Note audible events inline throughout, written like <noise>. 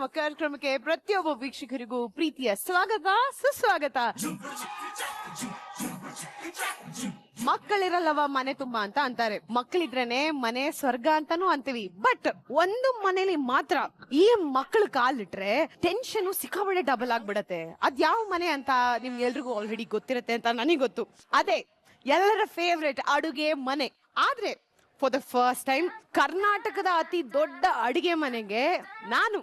ನಮ್ಮ ಕಾರ್ಯಕ್ರಮಕ್ಕೆ ಪ್ರತಿಯೊಬ್ಬ ವೀಕ್ಷಕರಿಗೂ ಪ್ರೀತಿಯ ಸ್ವಾಗತ, ಸುಸ್ವಾಗತ. ಮಕ್ಕಳಿರಲ್ಲವ ಮನೆ ತುಂಬಾ ಅಂತ ಅಂತಾರೆ. ಮಕ್ಕಳಿದ್ರೇನೆ ಮನೆ ಸ್ವರ್ಗ ಅಂತಾನು ಅಂತೀವಿ. ಬಟ್ ಒಂದು ಮನೇಲಿ ಮಾತ್ರ ಈ ಮಕ್ಕಳು ಕಾಲಿಟ್ರೆ ಟೆನ್ಷನ್ ಸಿಕ್ಕಾಬಳೆ ಡಬಲ್ ಆಗ್ಬಿಡತ್ತೆ. ಅದ್ ಯಾವ ಮನೆ ಅಂತ ನಿಮ್ ಎಲ್ರಿಗೂ ಆಲ್ರೆಡಿ ಗೊತ್ತಿರತ್ತೆ ಅಂತ ನನಗೆ ಗೊತ್ತು. ಅದೇ, ಎಲ್ಲರ ಫೇವ್ರೆಟ್ ಅಡುಗೆ ಮನೆ. ಆದ್ರೆ ಫಾರ್ ದ ಫಸ್ಟ್ ಟೈಮ್ ಕರ್ನಾಟಕದ ಅತಿ ದೊಡ್ಡ ಅಡುಗೆ ಮನೆಗೆ ನಾನು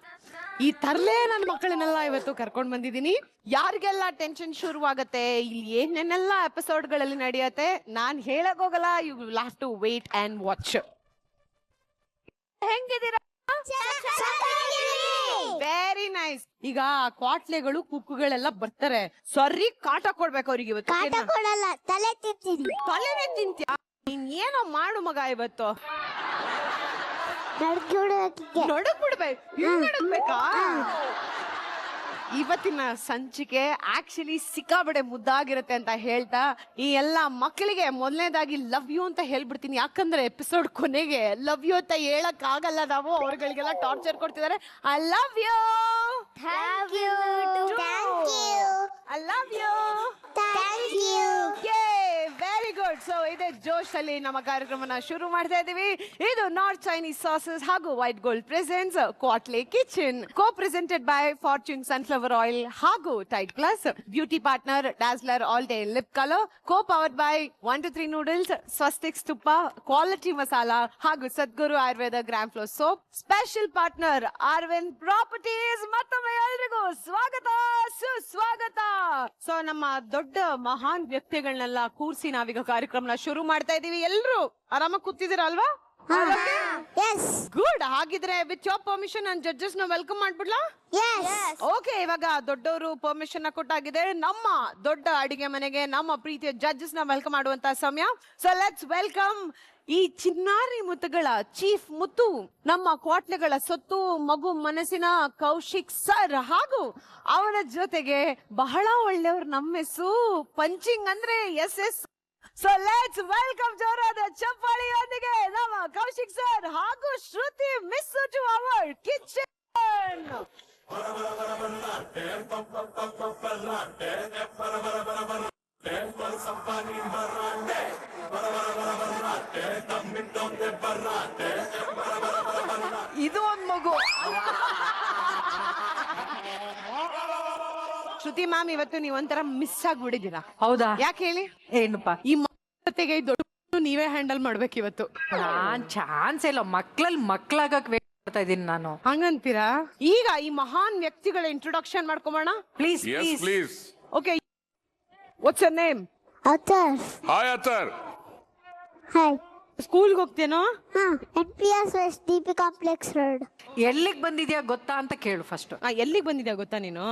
ಈ ತರಲೇ ನನ್ನ ಮಕ್ಕಳನ್ನೆಲ್ಲ ಇವತ್ತು ಕರ್ಕೊಂಡ್ ಬಂದಿದ್ದೀನಿ. ಯಾರಿಗೆಲ್ಲ ಟೆನ್ಷನ್ ಶುರುವಾಗತ್ತೆ ಇಲ್ಲಿ ಏನೇನೆಲ್ಲ ಎಪಿಸೋಡ್ಗಳಲ್ಲಿ ನಡೆಯುತ್ತೆ ನಾನ್ ಹೇಳಕ್ ಹೋಗಲ್ಲ. You will have to wait and watch ಹೆಂಗಿದ್ದೀರಾ? Very nice ಈಗ ಕ್ವಾಟ್ಲೆಗಳು ಕುಕ್ಕುಗಳೆಲ್ಲ ಬರ್ತಾರೆ. ಸರಿ ಕಾಟ ಕೊಡ್ಬೇಕು ಅವ್ರಿಗೆ ಇವತ್ತು ಕಾಟ ಏನ? ಕೊಡಲ್ಲ ತಲೆ ತಿಂತೀನಿ. ತಲೆನೇ ತಿಂತ್ಯಾ? ನೀನ್ ಏನೋ ಮಾಡು ಮಗ ಇವತ್ತು. ನಡಕ್ ಬಿಡ್ಬೇಕು ಹಿಂಗ್ ನಡಕ್ಬೇಕಾ ಇವತ್ತಿನ ಸಂಚಿಕೆ ಆಕ್ಚುಲಿ ಸಿಕ್ಕಾಬಡೆ ಮುದ್ದಾಗಿರುತ್ತೆ ಅಂತ ಹೇಳ್ತಾ ಈ ಎಲ್ಲಾ ಮಕ್ಕಳಿಗೆ ಮೊದಲನೇದಾಗಿ ಲವ್ ಯು ಅಂತ ಹೇಳ್ಬಿಡ್ತೀನಿ. ಯಾಕಂದ್ರೆ ಎಪಿಸೋಡ್ ಕೊನೆಗೆ ಲವ್ ಯು ಅಂತ ಹೇಳಕ್ ಆಗಲ್ಲ ನಾವು. ಅವ್ರಗಳಿಗೆಲ್ಲ ಟಾರ್ಚರ್ ಕೊಡ್ತಿದ್ದಾರೆ. I love you I love you thank you so ಇದೇ ಜೋಶ್ ಅಲ್ಲಿ ನಮ್ಮ ಕಾರ್ಯಕ್ರಮನ ಶುರು ಮಾಡ್ತಾ ಇದೀವಿ. ಇದು ನಾರ್ತ್ ಚೈನೀಸ್ ಸಾಸಸ್ ಹಾಗೂ white gold presents Kwatle kitchen co presented by Fortune sunflower oil ಹಾಗೂ tight plus beauty partner Dazzler all day lip colour co powered by one two three noodles Swastik's ತುಪ್ಪ quality masala ಹಾಗೂ Sadguru Ayurveda gram flow soap special partner Arven properties ಮತ್ತೊಮ್ಮೆ ಎಲ್ರಿಗೂ ಸ್ವಾಗತ. So ನಮ್ಮ ದೊಡ್ಡ ಮಹಾನ್ ವ್ಯಕ್ತಿಗಳನ್ನೆಲ್ಲ ಕೂರ್ಸಿ ನಾವೀಗ ಕಾರ್ಯಕ್ರಮನ ಶುರು ಮಾಡ್ತಾ ಇದೀವಿ ಎಲ್ರು ಆರಾಮಾಗಿ ಕೂತಿದ್ದೀರಾ ಅಲ್ವಾ? ಎಸ್ ಗುಡ್ ಹಾಗಿದ್ರೆ ವಿತ್ ಯೋರ್ ಪರ್ಮಿಷನ್ ನಾನು ಜಡ್ಜಸ್ನ ವೆಲ್ಕಮ್ ಮಾಡ್ಬಿಡ್ಲಾ? ಓಕೆ ಇವಾಗ ದೊಡ್ಡವರು ಪರ್ಮಿಷನ್ ಕೊಟ್ಟಾಗಿದೆ. ನಮ್ಮ ದೊಡ್ಡ ಅಡಿಗೆ ಮನೆಗೆ ನಮ್ಮ ಪ್ರೀತಿಯ ಜಡ್ಜಸ್ನ ವೆಲ್ಕಮ್ ಮಾಡುವಂತ ಸಮಯ. ಸೊ ಲೆಟ್ಸ್ ವೆಲ್ಕಮ್ ಈ ಚಿನ್ನಾರಿ ಮುತ್ತುಗಳ ಚೀಫ್ ಮುತ್ತು ನಮ್ಮ ಕ್ವಾಟ್ಲೆಗಳ ಸೊತ್ತು ಮಗು ಮನಸ್ಸಿನ ಕೌಶಿಕ್ ಸರ್ ಹಾಗೂ ಅವರ ಜೊತೆಗೆ ಬಹಳ ಒಳ್ಳೆಯವರು ನಮ್ಮ ಹೆಸರು ಪಂಚಿಂಗ್ ಅಂದ್ರೆ yes yes so let's welcome ಜೋರಾದ ಚಪ್ಪಾಳಿಯೊಂದಿಗೆ ನಮ್ಮ ಕೌಶಿಕ್ ಸರ್ ಹಾಗೂ Shruti miss to our kitchen Shruti ma'am ಇವತ್ತು ನೀವ್ ಒಂಥರ ಮಿಸ್ ಆಗ್ಬಿಟ್ಟಿದ್ದೀರಾ? ಹೌದಾ? ಯಾಕೆ ಹೇಳಿ? ಏನಪ್ಪಾ? ಈ ಮ- ಜೊತೆಗೆ ದೊಡ್ಡ ನೀವೇ ಹ್ಯಾಂಡಲ್ ಮಾಡ್ಬೇಕು ಇವತ್ತು. ನಾನ್ ಚಾನ್ಸ್ ಇಲ್ಲ. ಮಕ್ಳಲ್ಲಿ ಮಕ್ಳಾಗಕ್ ವೇಟ್ ಮಾಡ್ತಾ ಇದೀನಿ ನಾನು. ಹಂಗಂತೀರಾ? ಈಗ ಈ ಮಹಾನ್ ವ್ಯಕ್ತಿಗಳ introduction ಮಾಡ್ಕೊಬೋಣ please Yes, please please. Okay what's your name Atar hi Atar. Hi ಸ್ಕೂಲ್ಗೆ ಹೋಗ್ತೇನೋ? ಹಾ N P S west D P complex road ಎಲ್ಲಿಗ್ ಬಂದಿದ್ಯಾ ಗೊತ್ತಾ ಅಂತ ಕೇಳು ಫಸ್ಟ್ ಎಲ್ಲಿಗೆ ಬಂದಿದ್ಯಾ ಗೊತ್ತಾ ನೀನು?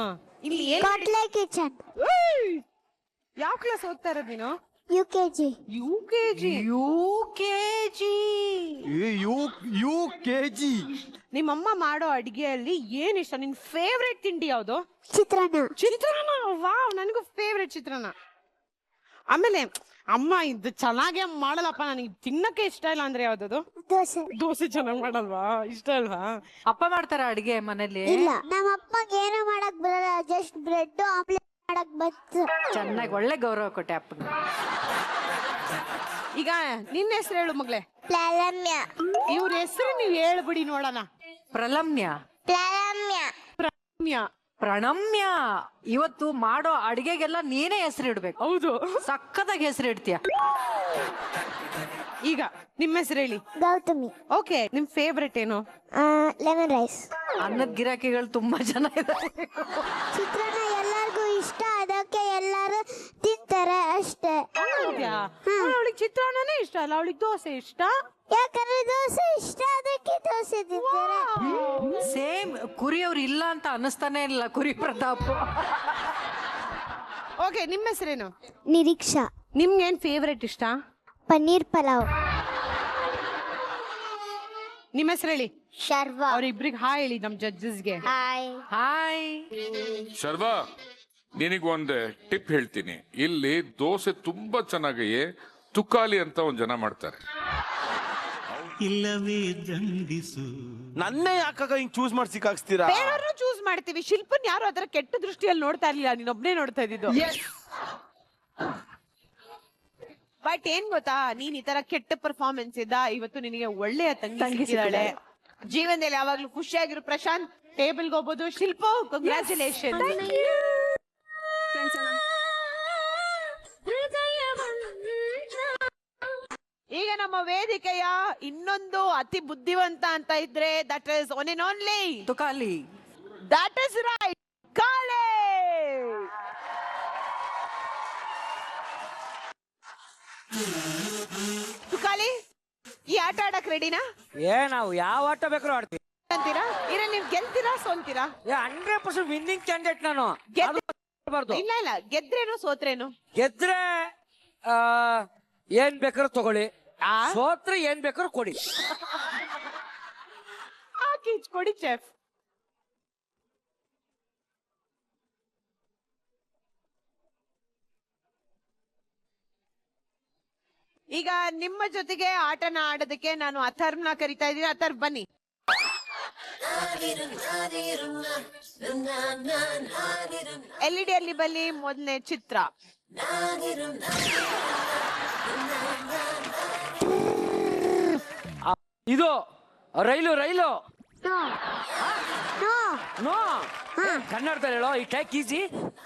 ಇಲ್ಲಿ ಏನ್ ಕಾಟ್ಲೆ ಕಿಚನ್ ಯಾವ ಕ್ಲಾಸ್ ಓದ್ತಾ ಇರೋದು ನೀನು? U K G U K G U K G U U K G ನಿಮ್ಮಮ್ಮ ಮಾಡೋ ಅಡಿಗೆಯಲ್ಲಿ ಏನ್ ಇಷ್ಟ? ನಿನ್ ಫೇವ್ರೆಟ್ ತಿಂಡಿ ಯಾವ್ದು? ಚಿತ್ರಾನ್ನ. ಚಿತ್ರಾನ್ನ? ವಾವ್ ನನಗೂ ಫೇವ್ರೆಟ್ ಚಿತ್ರಾನ್ನ. ಆಮೇಲೆ ಅಮ್ಮ ಇದು ಚೆನ್ನಾಗೇ ಮಾಡಲ್ಲಪ್ಪ ನನಗೆ ತಿನ್ನಕ್ಕೆ ಇಷ್ಟ ಇಲ್ಲ ಅಂದ್ರೆ ಯಾವ್ದದು? ದೋಸೆ. ದೋಸೆ ಚೆನ್ನಾಗಿ ಮಾಡಲ್ವಾ? ಇಷ್ಟ ಅಲ್ವಾ? ಅಪ್ಪ ಮಾಡ್ತಾರ ಅಡಿಗೆ ಮನೇಲಿ ಇಲ್ಲ. ನಮ್ಮ ಅಪ್ಪಗೆ ಏನು ಮಾಡಕ್ ಬರಲ್ಲ ಜಸ್ಟ್ ಬ್ರೆಡ್ ಆಮ್ಲೆಟ್ ಮಾಡಕ್ ಬತ್ತು ಚೆನ್ನಾಗಿ ಒಳ್ಳೆ ಗೌರವ ಕೊಟ್ಟೆ ಅಪ್ಪಗೆ. ಈಗ ನಿನ್ನ ಹೆಸರು ಹೇಳು ಮಗ್ಲೆ ಪ್ಲಾಲಮ್ಯ. ಇವ್ರ ಹೆಸರು ನೀವ್ ಹೇಳ್ಬಿಡಿ ನೋಡೋಣ. ಪ್ರಲಮ್ಯ. ಪ್ಲಾಲಮ್ಯ. ರಮ್ಯಾ. ಪ್ರಣಮ್ಯ ಇವತ್ತು ಮಾಡೋ ಅಡಿಗೆಗೆಲ್ಲ ನೀನೇ ಹೆಸರು ಇಡ್ಬೇಕು ಹೌದು. ಸಕ್ಕತ್ತಾಗಿ ಹೆಸರು ಇಡ್ತೀಯ ಈಗ ನಿಮ್ಮ ಹೆಸರು ಹೇಳಿ. ಗೌತಮಿ. ಓಕೆ ನಿಮ್ ಫೇವ್ರೆಟ್ ಏನು? ಲೆಮನ್ ರೈಸ್ ಅನ್ನದ ಗಿರಾಕಿಗಳು ತುಂಬಾ ಜನ ಇದ್ದಾರೆ. ಚಿತ್ರಾನ್ನ ಎಲ್ಲರಿಗೂ ಅದಕ್ಕೆ ಎಲ್ಲರೂ ತಿಂತಾರೆ ಅಷ್ಟೇ. ಅವಳಿಗೆ ಚಿತ್ರಾನ್ನನೇ ಇಷ್ಟ ಅಲ್ಲ? ಅವಳಿಗೆ ದೋಸೆ ಇಷ್ಟ? ಯಾಕಂದ್ರೆ ದೋಸೆ ಇಷ್ಟ ಅದಕ್ಕೆ ದೋಸೆ ತಿಂತಾರೆ. ಸೇಮ್ ಕುರಿಯವ್ರು ಇಲ್ಲ ಅಂತ ಅನಿಸ್ತಾನೆ ಇಲ್ಲ ಕುರಿ ಪ್ರತಾಪ್. ಓಕೆ ನಿಮ್ಮ ಹೆಸರೇನು? ನಿರೀಕ್ಷಾ. ನಿಮ್ಗೇನ್ ಏನ್ ಫೇವ್ರೆಟ್ ಇಷ್ಟ? ಪನ್ನೀರ್ ಪಲಾವ್. ನಿಮ್ಮ ಹೆಸರು ಹೇಳಿ? ಶರ್ವಾ. ಅವ್ರಿಬ್ರಿಗೆ ಹಾಯ್ ಹೇಳಿ ನಮ್ ಜಡ್ಜಸ್ಗೆ ಹಾಯ್. ಹಾಯ್. ಶರ್ವಾ. ನಿನಗೆ ಒಂದು ಟಿಪ್ ಹೇಳ್ತೀನಿ. ಇಲ್ಲಿ ದೋಸೆ ತುಂಬಾ ಚೆನ್ನಾಗಿ ತುಕಾಲಿ ಅಂತ ಒಂದ್ ಜನ ಮಾಡ್ತಾರೆ. ಇಲ್ಲವೇ ದಂಡಿಸು ನನ್ನೇ ಯಾಕಾಗ ಹಿಂಗ್ ಚೂಸ್ ಮಾಡಿ ಸಿಕ್ಕಾಕ್ಸ್ತೀರಾ? ಬೇರೆಯವ್ರನ್ನು ಚೂಸ್ ಮಾಡ್ತೀವಿ. ಶಿಲ್ಪನ್ ಯಾರು ಅದರ ಕೆಟ್ಟ ದೃಷ್ಟಿಯಲ್ಲಿ ನೋಡ್ತಾ ಇರ್ಲಿಲ್ಲ. ನೀನೊಬ್ನೇ ನೋಡ್ತಾ ಇದ್ದಿದ್ದು. ಬಟ್ ಏನ್ ಗೊತ್ತಾ? ನೀನ್ ಈ ತರ ಕೆಟ್ಟ ಪರ್ಫಾರ್ಮೆನ್ಸ್ ಇದ್ದ. ಇವತ್ತು ನಿನಗೆ ಒಳ್ಳೆಯ ತಂಗಿ ಸಿಕ್ಕಿದಾಳೆ ಜೀವನದಲ್ಲಿ ಯಾವಾಗ್ಲೂ ಖುಷಿಯಾಗಿರು ಪ್ರಶಾಂತ್. ಟೇಬಲ್ಗೆ ಹೋಗ್ಬೋದು. ಶಿಲ್ಪ ಕಂಗ್ರ್ಯಾಚುಲೇಷನ್ ನಮ್ಮ ವೇದಿಕೆಯ ಇನ್ನೊಂದು ಅತಿ ಬುದ್ಧಿವಂತ ಅಂತ ಇದ್ರೆ that is one in only Tukali. That is right ಕಾಲೆ! Tukali ಈ ಆಟ ಆಡಕ್ ರೆಡಿನಾ ಏ ನಾವು ಯಾವ ಆಟ ಬೇಕಾದ್ರೂ ಆಡ್ತೀವಿ. ಅಂತೀರಾ? ಇರ ನೀವ್ ಗೆಲ್ತೀರಾ ಸೋಲ್ತೀರಾ? ಏ ಹಂಡ್ರೆಡ್ ಪರ್ಸೆಂಟ್ ವಿನ್ನಿಂಗ್ ಕ್ಯಾಂಡಿಡೇಟ್ ನಾನು. ಗೆದ್ದ- ಅದು. ಇಲ್ಲ ಇಲ್ಲ ಗೆದ್ರೇನು ಸೋತ್ರೇನು? ಗೆದ್ರೆ ಆ, ಏನ್ ಬೇಕಾದ್ರೂ ತಗೊಳ್ಳಿ. ಆ? ಸೋತ್ರೆ ಏನ್ ಬೇಕಾದ್ರೂ ಕೊಡಿ. ಹಾಕಿ ಕೊಡಿ ಚೆಫ್ ಈಗ ನಿಮ್ಮ ಜೊತೆಗೆ ಆಟನ ಆಡೋದಕ್ಕೆ ನಾನು ಅಥರ್ವ್ನ ಕರಿತಾ ಇದ್ದೀನಿ. ಅಥರ್ ಬನ್ನಿ. ಎಲ್ ಇ ಡಿ ಅಲ್ಲಿ ಬಲ್ಲಿ ಮೊದಲನೇ ಚಿತ್ರ. ರೈಲು ರೈಲು. ನೋ. ನೋ ನೋ ಕನ್ನಡದಲ್ಲಿ ಹೇಳೋ ಈ ಟೈಕ್ ಈಸಿ?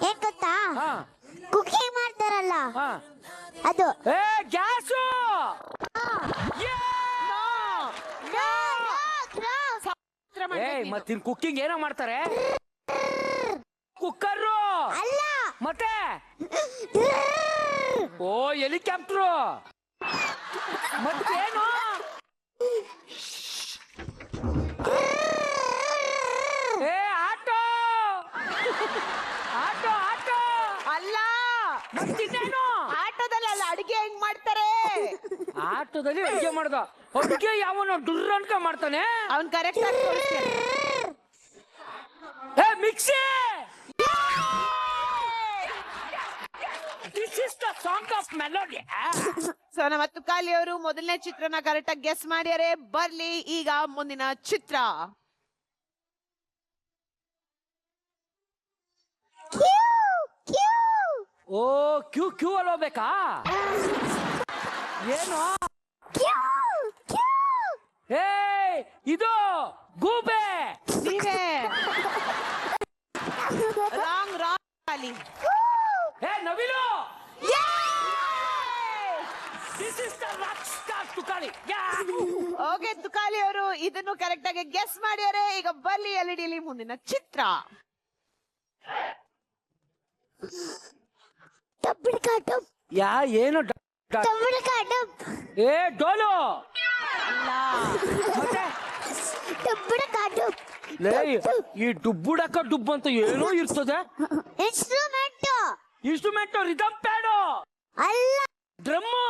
ಏನ್ ಗೊತ್ತಾ? ಹಾ. ಕುಕಿಂಗ್ ಮಾಡ್ತಾರಲ್ಲ. ಹಾ. ಅದು. ಏ ಗ್ಯಾಸು! ಚಿತ್ರ ಏ ಮಾಡ್ಬೇಕು ನೀನು. ಮತ್ತಿನ್ ಕುಕ್ಕಿಂಗ್ ಏನೋ ಮಾಡ್ತಾರೆ? ಕುಕ್ಕರು! ಅಲ್ಲ. ಮತ್ತೆ? <laughs> ಓ ಹೆಲಿಕಾಪ್ಟರ್. ಮತ್ತೇನು ಏ ಆಟೋ ಆಟೋ ಆಟೋ ಅಲ್ಲ ಮತ್ತಿನ್ನೇನು ಆಟೋದಲ್ಲಿ ಅಲ್ಲ ಅಡಿಗೆ ಹೆಂಗ್ ಮಾಡ್ತಾರೆ ಆಟೋದಲ್ಲಿ ಅಡುಗೆ ಮಾಡ್ದ. ಅಡುಗೆ ಯಾವನ ಡುರ್ ಅನ್ಕ ಮಾಡ್ತಾನೆ. ಅವ್ನ್ ಕರೆಕ್ಟ್ ಆಗಿ ಏ mixie! This is the song of melody so ನಮ್ಮ ತುಕಾಲಿ ಅವರು ಮೊದಲನೇ ಚಿತ್ರನ ಕರೆಕ್ಟ್ ಆಗಿ ಗೆಸ್ ಮಾಡ್ಯಾರೆ. ಬರ್ಲಿ ಈಗ ಮುಂದಿನ ಚಿತ್ರ. Q Q. ಓ ಕ್ಯೂ ಕ್ಯೂ ಅಲ್ಲಿ ಹೋಗ್ಬೇಕಾ? ಏನು? ಕ್ಯೂ ಹೇ ಏ ಇದು ಗೂಬೆ. ನೀವೇ ರಾಂಗ್ ರಾಂಗ್ ಕಾಲಿ ಏ ನವಿಲು. This is the rock star Tukali. Okay Tukali ಅವರು ಇದನ್ನು ಕರೆಕ್ಟ್ ಆಗಿ ಗೆಸ್ ಮಾಡ್ಯಾರೆ ಈಗ ಬಲ್ಲಿ ಎಲ್ ಡಿಲಿ ಮುಂದಿನ ಚಿತ್ರ. ಯಾ ಏನು ಡ- ಡ- ಡಬ್ಬಿಡ್ಕ ಏ ಡೋಲು! ಮತ್ತೆ? ಡಬ್ಬಿಡ್ಕ ಡಬ್ ಲೇ ಈ ಡುಬ್ಬುಡಕ ಡುಬ್ಬು ಅಂತ ಏನೋ ಇರ್ತದೆ. ಇನ್ಸ್ಟ್ರೂಮೆಂಟ್. Instrument rhythm pad. ಅಲ್ಲ. ಡ್ರಮ್ಮು.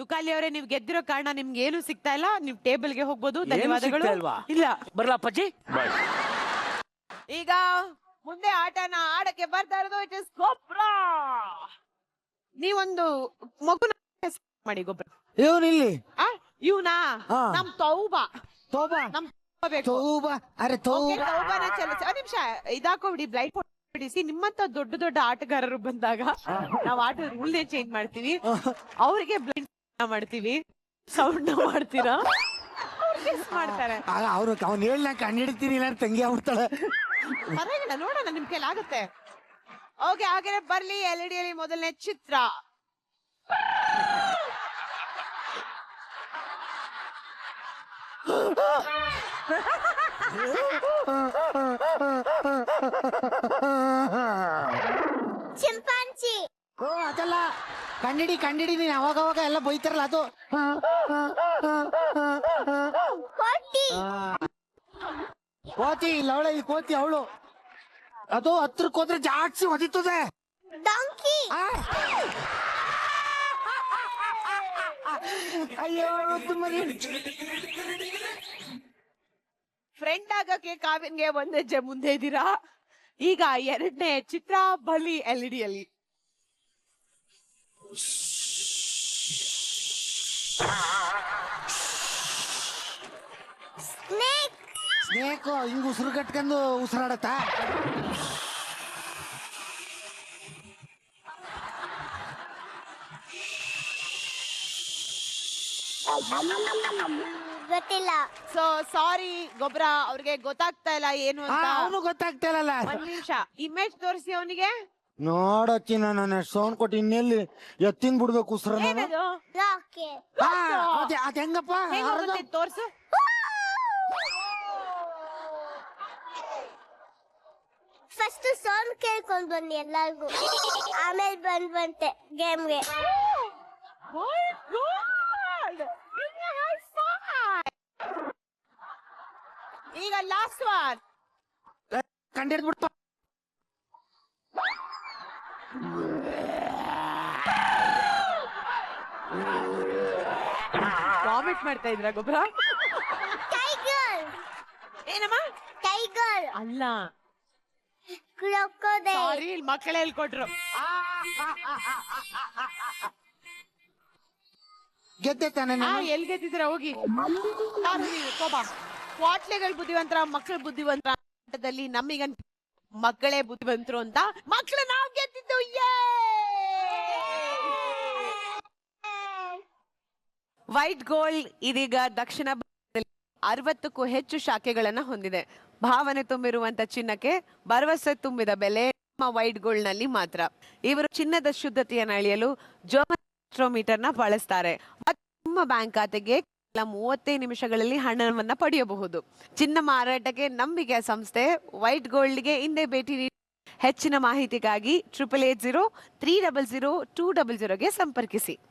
ತುಕಾಲಿ ಅವರೇ ನೀವು ಗೆದ್ದಿರೋ ಕಾರಣ ನಿಮ್ಗೆ ಏನು ಸಿಗ್ತಾ ಇಲ್ಲ. ನೀವು ಟೇಬಲ್ಗೆ ಹೋಗ್ಬೋದು. ಧನ್ಯವಾದಗಳು ಸಿಗ್ತಾ ಇಲ್ವಾ? ಇಲ್ಲ. ಬರ್ಲಾ ಅಪ್ಪಾಜಿ? ಈಗ ಮುಂದೆ ಆಟನ ಆಡಕ್ಕೆ ಬರ್ತಾ ಇರೋದು ಇಟ್ ಇಸ್ ಗೊಬ್ಬರ ನೀವೊಂದು ಮಗುನ ಹೆಸ್ರು ಮಾಡಿ ಗೊಬ್ಬರ ಇವನ್ ಇಲ್ಲಿ? ಆ ಇವ್ನಾ? ಹಾ. ನಮ್ ತೌಬಾ. ತೋಬಾ? ನಮ್ ತೌಬಾ ಬೇಕು. ತೋಬಾ? ಅರೆ ಓಕೆ ತೋಬಾ ತೌಬಾನ ಚಲಿಸಿ. ಒಂದ್ ನಿಮಿಷ ಇದಾಕೋಬಿಡಿ ಬ್ಲೈಟ್ ಬಿಡಿಸಿ. ನಿಮ್ಮಂತ ದೊಡ್ಡ ದೊಡ್ಡ ಆಟಗಾರರು ಬಂದಾಗ ನಾವ್ ಆಟದ ರೂಲ್ನೇ ಚೇಂಜ್ ಮಾಡ್ತೀವಿ. ಅವ್ರಿಗೆ ಬ್ಲೈಂಡ್ ಮಾಡ್ತೀವಿ. ಸೌಂಡ್ ಮಾಡ್ತೀರಾ? ಮಾಡ್ತಾರೆ. ಆಗ ಅವ್ರು ಅವ್ನು ಹೇಳಿ ನಾ ಕಂಡು ಹಿಡಿತೀನಿ ನಾನು ತಂಗಿ ಆಗ್ಬಿಡ್ತಾಳೆ. ಪರವಾಗಿಲ್ಲ ನೋಡೋಣ ನಿಮ್ ಕೈಲಿ ಆಗುತ್ತೆ. ಓಕೆ ಹಾಗಾದ್ರೆ ಬರ್ಲಿ ಎಲ್ ಡಿಯಲ್ಲಿ ಮೊದಲನೇ ಚಿತ್ರ. ಕಂಡಿಡಿ ಕಂಡಿಡಿ ನೀನ್ ಅವಾಗ ಅವಾಗ ಎಲ್ಲ ಬೈತಾರಲ್ಲ ಅದು. ಕೋತಿ. ಇಲ್ಲ ಅವಳ ಈ ಕೋತಿ ಅವಳು. ಅದು ಹತ್ರಕ್ಕೆ ಹೋದ್ರೆ ಜಾಡ್ಸಿ ಡಾಂಕಿ. ಆ. ಅಯ್ಯೋ ಫ್ರೆಂಡ್ ಆಗಕ್ಕೆ ಕಾವ್ಯನ್ಗೆ ಒಂದ್ ಹೆಜ್ಜೆ ಮುಂದೆ ಇದ್ದೀರಾ? ಈಗ ಎರಡನೇ ಚಿತ್ರ ಬಲಿ ಎಲ್ ಇ ಡಿಯಲ್ಲಿ ಸ್ನೇಕ್ ಸ್ನೇಕು ಹಿಂಗ್ ಉಸಿರು ಕಟ್ಕೊಂಡು ಉಸಿರಾಡತ್ತಾ? ಗೊತ್ತಿಲ್ಲ. ಸೊ ಸಾರಿ ಗೊಬ್ಬರ ಅವ್ರಿಗೆ ಗೊತ್ತಾಗ್ತಾ ಇಲ್ಲ ಏನು ಅಂತ. ಅವನು ಗೊತ್ತಾಗ್ತಿಲ್ಲಲ್ಲ ಒಂದ್ ನಿಮಿಷ. ಇಮೇಜ್ ತೋರಿಸಿ ಅವನಿಗೆ. ನೋಡಚ್ಚಿ ನಾನು ಸೌಂಡ್ ಕೊಟ್ಟು ಇನ್ನೆಲ್ಲಿ ಎತ್ತಿನ ಬಿಡ್ಬೇಕು ಉಸಿರ ಏನದು? ಆ, ಅದ್ ಹೆಂಗಪ್ಪ? ತೋರ್ಸು. ಫಸ್ಟ್ ಸೌಂಡ್ ಕೇಳ್ಕೊಂಡ್ ಬನ್ನಿ ಎಲ್ಲಾರ್ಗೂ. ಆಮೇಲೆ ಬಂದ್ ಬಂತೆ ಗೇಮ್ಗೆ! ಈಗ ಲಾಸ್ಟ್ ಒನ್ ಕಂಡಿಡ್ದ್ಬಿಡ್ಪ ವಾಮಿಟ್ ಮಾಡ್ತಾ ಇದ್ರ ಗೊಬ್ಬರ? ಟೈಗರ್ ಏನಮ್ಮ? ಟೈಗರ್ ಅಲ್ಲ. ಕ್ರೊಕೊಡೈಲ್ ಸಾರಿ ಇಲ್ಲಿ ಕೊಟ್ರು ಹೇಳ್ಕೊಟ್ರು. ಗೆದ್ದೆ ತಾನೆ ಆ ನಾನು? ಎಲ್ ಗೆದ್ದಿದ್ರ ಹೋಗಿ. ಕೋಪ. ಕ್ವಾಟ್ಲೆಗಳು ಬುದ್ಧಿವಂತರ ಮಕ್ಕಳ ಬುದ್ಧಿವಂತರ ಆಟದಲ್ಲಿ ನಮಗಂತ ಮಕ್ಕಳೇ ಬುದ್ಧಿವಂತರು ಅಂತ ಮಕ್ಕಳು ನಾವು ಗೆದ್ದಿದ್ದು ವೈಟ್ ಗೋಲ್ಡ್ ಇದೀಗ ದಕ್ಷಿಣ ಭಾರತದಲ್ಲಿ ಅರವತ್ತಕ್ಕೂ ಹೆಚ್ಚು ಶಾಖೆಗಳನ್ನ ಹೊಂದಿದೆ. ಭಾವನೆ ತುಂಬಿರುವಂತ ಚಿನ್ನಕ್ಕೆ ಭರವಸೆ ತುಂಬಿದ ಬೆಲೆ ನಮ್ಮ ವೈಟ್ ಗೋಲ್ಡ್ನಲ್ಲಿ ಮಾತ್ರ. ಇವರು ಚಿನ್ನದ ಶುದ್ಧತೆಯನ್ನು ಅಳೆಯಲು ಜೋಮೀಟರ್ನ ಬಳಸ್ತಾರೆ. ನಮ್ಮ ಬ್ಯಾಂಕ್ ಖಾತೆಗೆ ಮೂವತ್ತೈದು ನಿಮಿಷಗಳಲ್ಲಿ ಹಣವನ್ನ ಪಡೆಯಬಹುದು. ಚಿನ್ನ ಮಾರಾಟಕ್ಕೆ ನಂಬಿಕೆಯ ಸಂಸ್ಥೆ ವೈಟ್ ಗೋಲ್ಡ್ಗೆ ಹಿಂದೆ ಭೇಟಿ ಹೆಚ್ಚಿನ ಮಾಹಿತಿಗಾಗಿ triple eight zero three double zero two double ಜೀರೋಗೆ ಸಂಪರ್ಕಿಸಿ.